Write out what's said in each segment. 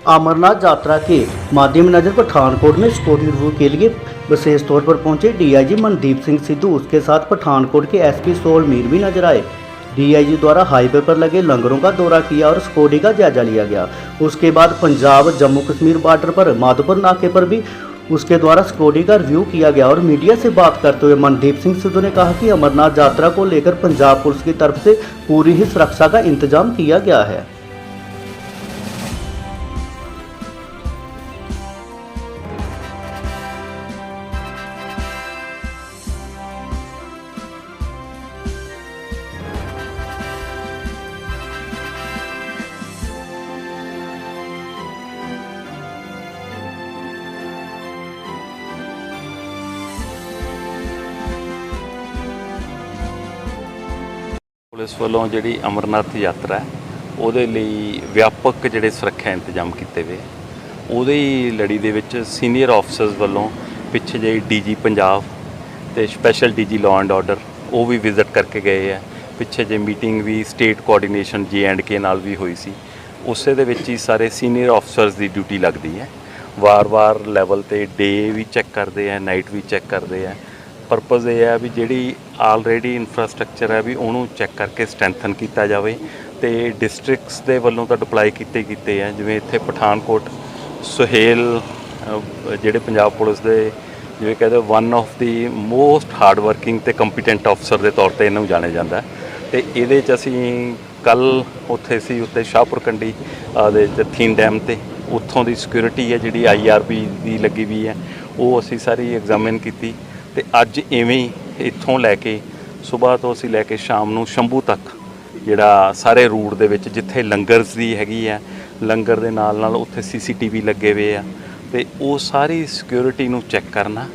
अमरनाथ यात्रा के माध्यम नज़र पठानकोट में सिक्योरिटी रिव्यू के लिए विशेष तौर पर पहुँचे डीआईजी मनदीप सिंह सिद्धू। उसके साथ पठानकोट के एसपी सोल मीर भी नज़र आए। डीआईजी द्वारा हाईवे पर लगे लंगरों का दौरा किया और सिक्योरिटी का जायजा लिया गया। उसके बाद पंजाब जम्मू कश्मीर बॉर्डर पर माधोपुर नाके पर भी उसके द्वारा सिक्योरिटी का रिव्यू किया गया और मीडिया से बात करते हुए मनदीप सिंह सिद्धू ने कहा कि अमरनाथ यात्रा को लेकर पंजाब पुलिस की तरफ़ से पूरी ही सुरक्षा का इंतज़ाम किया गया है। ਪੁਲਿਸ ਵੱਲੋਂ ਜਿਹੜੀ ਅਮਰਨਾਥ ਯਾਤਰਾ ਹੈ, ਉਹਦੇ ਲਈ ਵਿਆਪਕ ਜਿਹੜੇ ਸੁਰੱਖਿਆ ਇੰਤਜ਼ਾਮ ਕੀਤੇ ਹੋਏ ਉਹਦੇ ਹੀ ਲੜੀ ਦੇ ਵਿੱਚ ਸੀਨੀਅਰ ਆਫੀਸਰਸ ਵੱਲੋਂ ਪਿੱਛੇ ਜਿਹੇ ਡੀਜੀ ਪੰਜਾਬ ਤੇ special DG law and order, ਉਹ ਵੀ ਵਿਜ਼ਿਟ ਕਰਕੇ ਗਏ ਆ ਪਿੱਛੇ ਜੇ meeting we state coordination J and K ਨਾਲ ਵੀ ਹੋਈ ਸੀ। ਉਸੇ ਦੇ ਵਿੱਚ ਹੀ ਸਾਰੇ ਸੀਨੀਅਰ ਆਫੀਸਰਸ ਦੀ ਡਿਊਟੀ ਲੱਗਦੀ ਹੈ। ਵਾਰ-ਵਾਰ ਲੈਵਲ ਤੇ ਡੇ ਵੀ ਚੈੱਕ ਕਰਦੇ ਆ ਨਾਈਟ ਵੀ ਚੈੱਕ ਕਰਦੇ ਆ ਪਰਪਸ ਇਹ ਹੈ ਵੀ ਜਿਹੜੀ ਆਲਰੇਡੀ ਇਨਫਰਾਸਟ੍ਰਕਚਰ ਹੈ ਵੀ ਉਹਨੂੰ ਚੈੱਕ ਕਰਕੇ ਸਟਰੈਂਥਨ ਕੀਤਾ ਜਾਵੇ ਤੇ ਡਿਸਟ੍ਰਿਕਟਸ ਦੇ ਵੱਲੋਂ ਤਾਂ ਡਿਪਲਾਈ ਕੀਤੇ ਕੀਤੇ ਆ, ਜਿਵੇਂ ਇੱਥੇ ਪਠਾਨਕੋਟ, ਸੁਹੇਲ ਜਿਹੜੇ ਪੰਜਾਬ ਪੁਲਿਸ ਦੇ ਜਿਵੇਂ ਕਹਿੰਦੇ one of the most hard working ਤੇ ਕੰਪੀਟੈਂਟ ਅਫਸਰ ਦੇ ਤੌਰ ਤੇ ਇਹਨੂੰ ਜਾਣਿਆ ਜਾਂਦਾ ਹੈ। ਤੇ ਇਹਦੇ ਚ ਅਸੀਂ ਕੱਲ ਉੱਥੇ ਸੀ ਉੱਤੇ ਸ਼ਾਹਪੁਰ ਕੰਡੀ ਦੇ ਜਥੀਨ ਡੈਮ ਤੇ ਉੱਥੋਂ ਦੀ ਸਿਕਿਉਰਿਟੀ ਹੈ ਜਿਹੜੀ ਆਈਆਰਬੀ ਦੀ ਲੱਗੀ ਵੀ ਹੈ, ਉਹ ਅਸੀਂ ਸਾਰੀ ਐਗਜ਼ਾਮਿਨ ਕੀਤੀ ਤੇ ਅੱਜ ਇਵੇਂ ਇੱਥੋਂ ਲੈ ਕੇ ਸਵੇਰ ਤੋਂ ਅਸੀਂ ਲੈ ਕੇ ਸ਼ਾਮ ਨੂੰ ਸ਼ੰਭੂ ਤੱਕ ਜਿਹੜਾ ਸਾਰੇ ਰੂਟ ਦੇ ਵਿੱਚ ਜਿੱਥੇ ਲੰਗਰਸ ਦੀ ਹੈਗੀ ਆ, ਲੰਗਰ ਦੇ ਨਾਲ ਨਾਲ ਉੱਥੇ ਸੀਸੀਟੀਵੀ ਲੱਗੇ ਹੋਏ ਆ ਤੇ ਉਹ ਸਾਰੀ ਸਿਕਿਉਰਿਟੀ ਨੂੰ ਚੈੱਕ ਕਰਨਾ।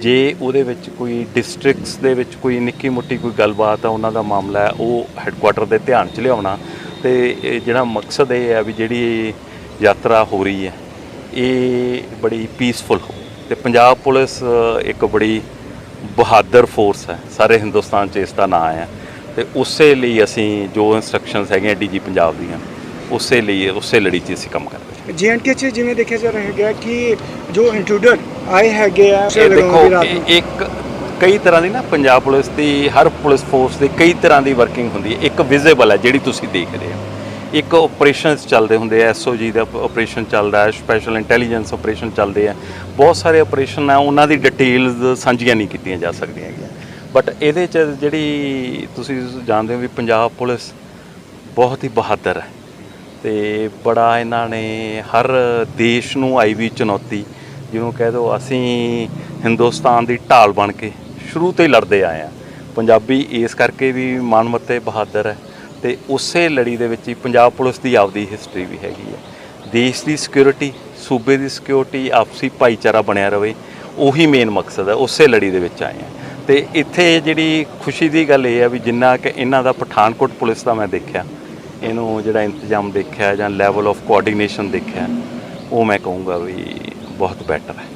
ਜੇ ਉਹਦੇ ਵਿੱਚ ਕੋਈ ਡਿਸਟ੍ਰਿਕਟਸ ਦੇ ਵਿੱਚ ਕੋਈ ਨਿੱਕੀ ਮੁੱਟੀ ਕੋਈ ਗੱਲਬਾਤ ਆ, ਉਹਨਾਂ ਦਾ ਮਾਮਲਾ ਹੈ, ਉਹ ਹੈੱਡਕੁਆਟਰ ਦੇ ਧਿਆਨ 'ਚ ਲਿਆਉਣਾ। ਤੇ ਜਿਹੜਾ ਮਕਸਦ ਇਹ ਹੈ ਵੀ ਜਿਹੜੀ ਯਾਤਰਾ ਹੋ ਰਹੀ ਹੈ, ਇਹ ਬੜੀ ਪੀਸਫੁਲ ਹੋ ਤੇ ਪੰਜਾਬ ਪੁਲਿਸ ਇੱਕ ਬੜੀ ਬਹਾਦਰ ਫੋਰਸ ਹੈ। ਸਾਰੇ ਹਿੰਦੁਸਤਾਨ 'ਚ ਇਸ ਦਾ ਨਾਂ ਹੈ। ਤੇ ਉਸੇ ਲਈ ਅਸੀਂ ਜੋ ਇਨਸਟਰਕਸ਼ਨਸ ਹੈਗੀਆਂ ਡੀਜੀ ਪੰਜਾਬ ਦੀਆਂ ਉਸੇ ਲਈ ਉਸੇ ਲੜੀ 'ਚ ਅਸੀਂ ਕੰਮ ਕਰ ਰਹੇ ਹਾਂ ਜੀਐਨਕੇ ਚ ਜਿਵੇਂ ਦੇਖਿਆ ਜਾ ਰਿਹਾ ਹੈਗਾ ਕਿ ਜੋ ਇੰਟਰੂਡਰ ਆਏ ਹੈਗੇ ਆ ਇਹ ਦੇਖੋ ਇੱਕ ਕਈ ਤਰ੍ਹਾਂ ਦੀ ਨਾ ਪੰਜਾਬ ਪੁਲਿਸ ਦੀ ਹਰ ਪੁਲਿਸ ਫੋਰਸ ਦੀ ਕਈ ਤਰ੍ਹਾਂ ਦੀ ਵਰਕਿੰਗ ਹੁੰਦੀ ਹੈ। ਇੱਕ ਵਿਜ਼ੀਬਲ ਹੈ ਜਿਹੜੀ ਤੁਸੀਂ ਦੇਖ ਰਹੇ ਹੋ। ਇੱਕ ਆਪਰੇਸ਼ਨਸ ਚੱਲਦੇ ਹੁੰਦੇ ਆ ਐਸਓਜੀ ਦਾ ਆਪਰੇਸ਼ਨ ਚੱਲਦਾ ਹੈ ਸਪੈਸ਼ਲ ਇੰਟੈਲੀਜੈਂਸ ਆਪਰੇਸ਼ਨ ਚੱਲਦੇ ਆ। ਬਹੁਤ ਸਾਰੇ ਆਪਰੇਸ਼ਨ ਆ, ਉਹਨਾਂ ਦੀ ਡਿਟੇਲਸ ਸਾਂਝੀਆਂ ਨਹੀਂ ਕੀਤੀਆਂ ਜਾ ਸਕਦੀਆਂ ਹੈਗੀਆਂ। ਬਟ ਇਹਦੇ ਚ ਜਿਹੜੀ ਤੁਸੀਂ ਜਾਣਦੇ ਹੋ ਵੀ ਪੰਜਾਬ ਪੁਲਿਸ ਬਹੁਤ ਹੀ ਬਹਾਦਰ ਹੈ। ਤੇ ਬੜਾ ਇਹਨਾਂ ਨੇ ਹਰ ਦੇਸ਼ ਨੂੰ ਆਈ ਵੀ ਚੁਣੌਤੀ ਜਿਹਨੂੰ ਕਹਿ ਦੋ ਅਸੀਂ ਹਿੰਦੁਸਤਾਨ ਦੀ ਢਾਲ ਬਣ ਕੇ ਸ਼ੁਰੂ ਤੋਂ ਹੀ ਲੜਦੇ ਆਏ ਆ। ਪੰਜਾਬੀ ਇਸ ਕਰਕੇ ਵੀ ਮਾਨਮੱਤੇ ਬਹਾਦਰ ਹੈ। ਤੇ ਉਸੇ ਲੜੀ ਦੇ ਵਿੱਚ ਹੀ ਪੰਜਾਬ ਪੁਲਿਸ ਦੀ ਆਪਦੀ ਹਿਸਟਰੀ ਵੀ ਹੈਗੀ ਹੈ। ਦੇਸ਼ ਦੀ ਸਿਕਿਉਰਿਟੀ ਸੂਬੇ ਦੀ ਸਿਕਿਉਰਿਟੀ ਆਪਸੀ ਭਾਈਚਾਰਾ ਬਣਿਆ ਰਵੇ, ਉਹੀ ਮੇਨ ਮਕਸਦ ਹੈ, ਉਸੇ ਲੜੀ ਦੇ ਵਿੱਚ ਆਏ ਆ ਤੇ ਇੱਥੇ ਜਿਹੜੀ ਖੁਸ਼ੀ ਦੀ ਗੱਲ ਇਹ ਹੈ ਵੀ ਜਿੰਨਾ ਕਿ ਇਹਨਾਂ ਦਾ ਪਠਾਨਕੋਟ ਪੁਲਿਸ ਦਾ ਮੈਂ ਦੇਖਿਆ, ਇਹਨੂੰ ਜਿਹੜਾ ਇੰਤਜ਼ਾਮ ਦੇਖਿਆ ਜਾਂ ਲੈਵਲ ਆਫ ਕੋਆਰਡੀਨੇਸ਼ਨ ਦੇਖਿਆ, ਉਹ ਮੈਂ ਕਹੂੰਗਾ ਵੀ ਬਹੁਤ ਬੈਟਰ ਹੈ।